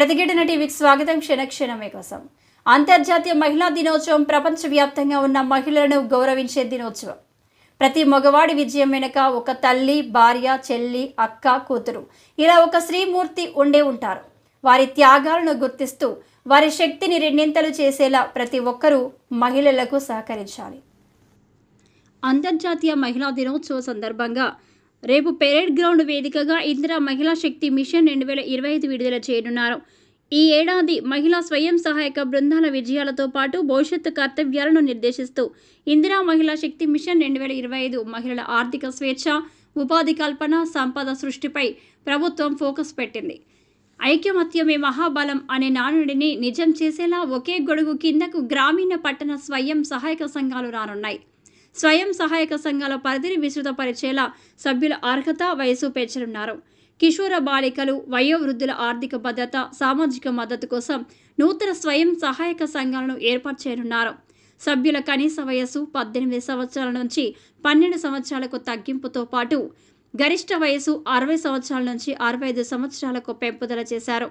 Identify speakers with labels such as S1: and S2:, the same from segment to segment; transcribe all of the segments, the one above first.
S1: ప్రతిఘటన టీవీకి స్వాగతం. క్షణక్షణమే కోసం అంతర్జాతీయ మహిళా దినోత్సవం ప్రపంచవ్యాప్తంగా ఉన్న మహిళలను గౌరవించే దినోత్సవం. ప్రతి మగవాడి విజయం వెనుక ఒక తల్లి భార్య చెల్లి అక్క కూతురు ఇలా ఒక శ్రీమూర్తి ఉండే ఉంటారు. వారి త్యాగాలను గుర్తిస్తూ వారి శక్తిని రెండింతలు చేసేలా ప్రతి ఒక్కరూ మహిళలకు సహకరించాలి. అంతర్జాతీయ మహిళా దినోత్సవ సందర్భంగా రేపు పెరేడ్ గ్రౌండ్ వేదికగా ఇందిరా మహిళా శక్తి మిషన్ రెండు వేల ఇరవై ఐదు విడుదల చేయనున్నారు. ఈ ఏడాది మహిళా స్వయం సహాయక బృందాల విజయాలతో పాటు భవిష్యత్తు కర్తవ్యాలను నిర్దేశిస్తూ ఇందిరా మహిళా శక్తి మిషన్ రెండు వేల ఇరవై ఐదు మహిళల ఆర్థిక స్వేచ్ఛ ఉపాధి కల్పన సంపద సృష్టిపై ప్రభుత్వం ఫోకస్ పెట్టింది. ఐక్యమత్యమే మహాబలం అనే నానుడిని నిజం చేసేలా ఒకే గొడుగు కిందకు గ్రామీణ పట్టణ స్వయం సహాయక సంఘాలు రానున్నాయి. స్వయం సహాయక సంఘాల పరిధిని విస్తృతపరిచేలా సభ్యుల అర్హత వయసు పెంచనున్నారు. కిషోర బాలికలు వయోవృద్ధుల ఆర్థిక భద్రత సామాజిక మద్దతు కోసం నూతన స్వయం సహాయక సంఘాలను ఏర్పాటు చేయనున్నారు సభ్యుల కనీస వయస్సు పద్దెనిమిది సంవత్సరాల నుంచి పన్నెండు సంవత్సరాలకు తగ్గింపుతో పాటు గరిష్ట వయసు అరవై సంవత్సరాల నుంచి అరవై ఐదు సంవత్సరాలకు పెంపుదల చేశారు.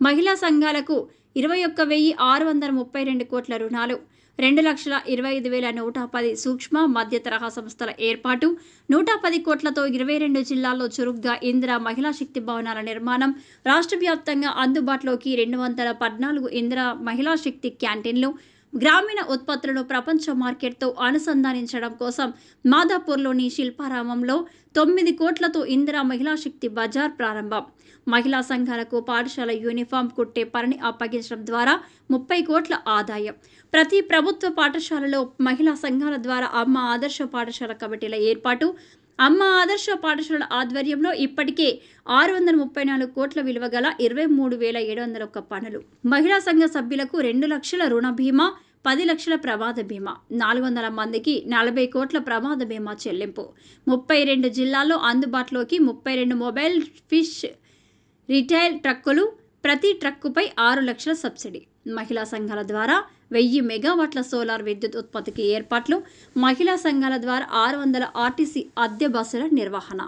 S1: మహిళా సంఘాలకు ఇరవై ఒక్క వెయ్యి ఆరు వందల ముప్పై రెండు కోట్ల రుణాలు రెండు లక్షల ఇరవై ఐదు వేల నూట పది సూక్ష్మ మధ్య తరహా సంస్థల ఏర్పాటు నూట పది కోట్లతో ఇరవై రెండు జిల్లాల్లో చురుగ్గా ఇందిరా మహిళా శక్తి భవనాల నిర్మాణం రాష్ట్ర వ్యాప్తంగా అందుబాటులోకి రెండు వందల పద్నాలుగు ఇందిరా మహిళా శక్తి క్యాంటీన్లు గ్రామీణ ఉత్పత్తులను ప్రపంచ మార్కెట్తో అనుసంధానించడం కోసం మాదాపూర్లోని శిల్పారామంలో తొమ్మిది కోట్లతో ఇందిరా మహిళా శక్తి బజార్ ప్రారంభం. మహిళా సంఘాలకు పాఠశాల యూనిఫామ్ కుట్టే పనిని అప్పగించడం ద్వారా ముప్పై కోట్ల ఆదాయం. ప్రతి ప్రభుత్వ పాఠశాలలో మహిళా సంఘాల ద్వారా అమ్మ ఆదర్శ పాఠశాల కమిటీల ఏర్పాటు అమ్మ ఆదర్శ పాఠశాల ఆధ్వర్యంలో ఇప్పటికే ఆరు వందల ముప్పై నాలుగు కోట్ల విలువ గల ఇరవై మూడు వేల ఏడు వందల ఒక్క పనులు. మహిళా సంఘ సభ్యులకు రెండు లక్షల రుణ బీమా పది లక్షల ప్రమాద బీమా నాలుగు వందల మందికి నలభై కోట్ల ప్రమాద బీమా చెల్లింపు. ముప్పై రెండు జిల్లాల్లో అందుబాటులోకి ముప్పై రెండు మొబైల్ ఫిష్ రిటైల్ ట్రక్కులు ప్రతి ట్రక్కుపై ఆరు లక్షల సబ్సిడీ. మహిళా సంఘాల ద్వారా వెయ్యి మెగావాట్ల సోలార్ విద్యుత్ ఉత్పత్తికి ఏర్పాట్లు మహిళా సంఘాల ద్వారా ఆరు వందల ఆర్టీసీ అద్దె బస్సుల నిర్వహణ.